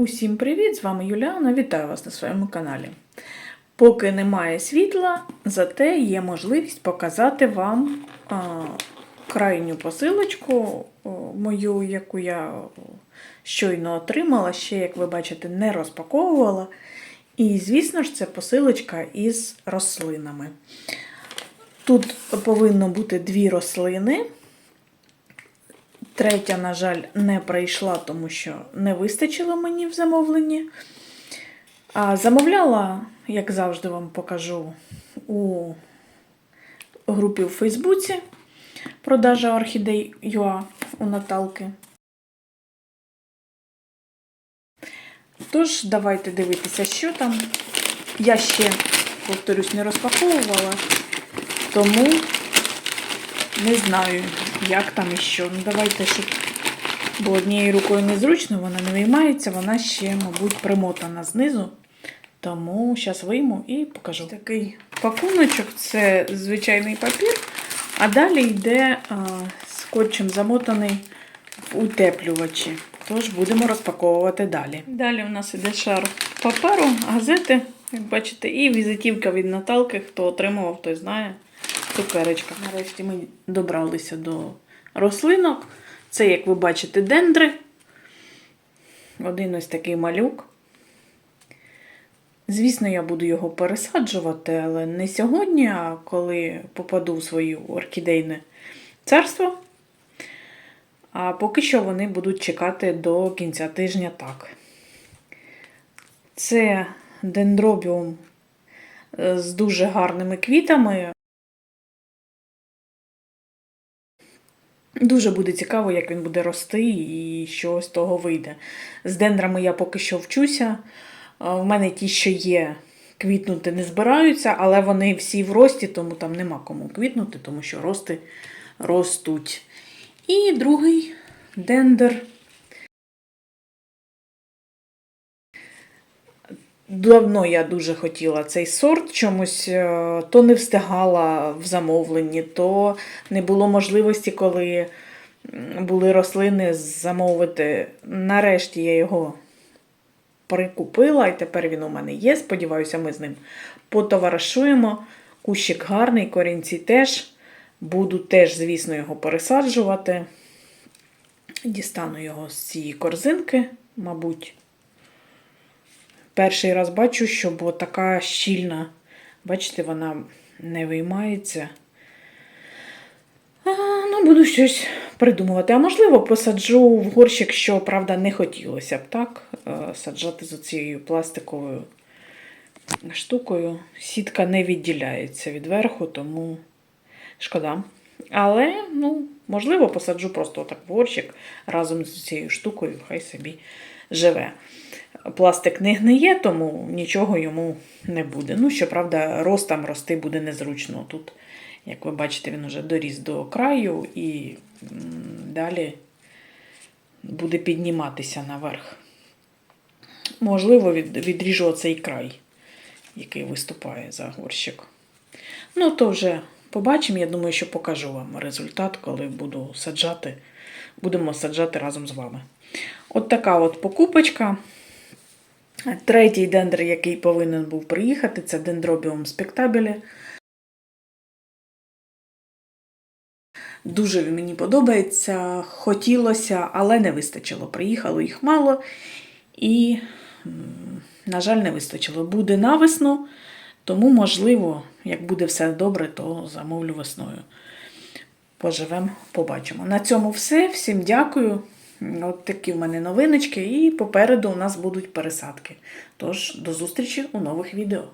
Усім привіт! З вами Юліана. Вітаю вас на своєму каналі. Поки немає світла, зате є можливість показати вам крайню посилочку мою, яку я щойно отримала, ще, як ви бачите, не розпаковувала. І, звісно ж, це посилочка із рослинами. Тут повинно бути дві рослини. Третя, на жаль, не прийшла, тому що не вистачило мені в замовленні. А замовляла, як завжди вам покажу, у групі в Фейсбуці продажа орхідей ЮА у Наталки. Тож, давайте дивитися, що там. Я ще, повторюсь, не розпаковувала, тому не знаю, як там і що. Ну, давайте, щоб бо однією рукою незручно, вона не виймається, вона ще, мабуть, примотана знизу. Тому зараз вийму і покажу. Такий пакуночок це звичайний папір, а далі йде а, скотчем замотаний в утеплювачі. Тож будемо розпаковувати далі. Далі у нас іде шар паперу, газети, як бачите, і візитівка від Наталки. Хто отримував, той знає. Цукерочка. Нарешті ми добралися до рослинок. Це, як ви бачите, дендри. Один ось такий малюк. Звісно, я буду його пересаджувати, але не сьогодні, а коли попаду в своє орхідейне царство. А поки що вони будуть чекати до кінця тижня так. Це дендробіум з дуже гарними квітами. Дуже буде цікаво, як він буде рости і що з того вийде. З дендрами я поки що вчуся. В мене ті, що є, квітнути не збираються, але вони всі в рості, тому там нема кому квітнути, тому що рости ростуть. І другий дендер. Давно я дуже хотіла цей сорт, чомусь е, то не встигала в замовленні, то не було можливості, коли були рослини замовити. Нарешті я його прикупила, і тепер він у мене є. Сподіваюся, ми з ним потоваришуємо. Кущик гарний, корінці теж. Буду теж, звісно, його пересаджувати. Дістану його з цієї корзинки, мабуть. Перший раз бачу, що така щільна, бачите, вона не виймається. А, ну, буду щось придумувати. А можливо, посаджу в горщик, що, правда, не хотілося б так. Саджати з цією пластиковою штукою. Сітка не відділяється від верху, тому шкода. Але, ну, можливо, посаджу просто так в горщик разом з цією штукою, хай собі живе. Пластик не гниє, тому нічого йому не буде. Ну, щоправда, ростом рости буде незручно. Тут, як ви бачите, він вже доріс до краю і далі буде підніматися наверх. Можливо, відріжу оцей край, який виступає за горщик. Ну, то вже побачимо. Я думаю, що покажу вам результат, коли буду саджати. Будемо саджати разом з вами. От така от покупочка. Третій дендр, який повинен був приїхати, це дендробіум спектабілі. Дуже мені подобається, хотілося, але не вистачило. Приїхало їх мало і, на жаль, не вистачило. Буде на весну, тому, можливо, як буде все добре, то замовлю весною. Поживемо, побачимо. На цьому все. Всім дякую. От такі в мене новиночки, і попереду у нас будуть пересадки. Тож, до зустрічі у нових відео.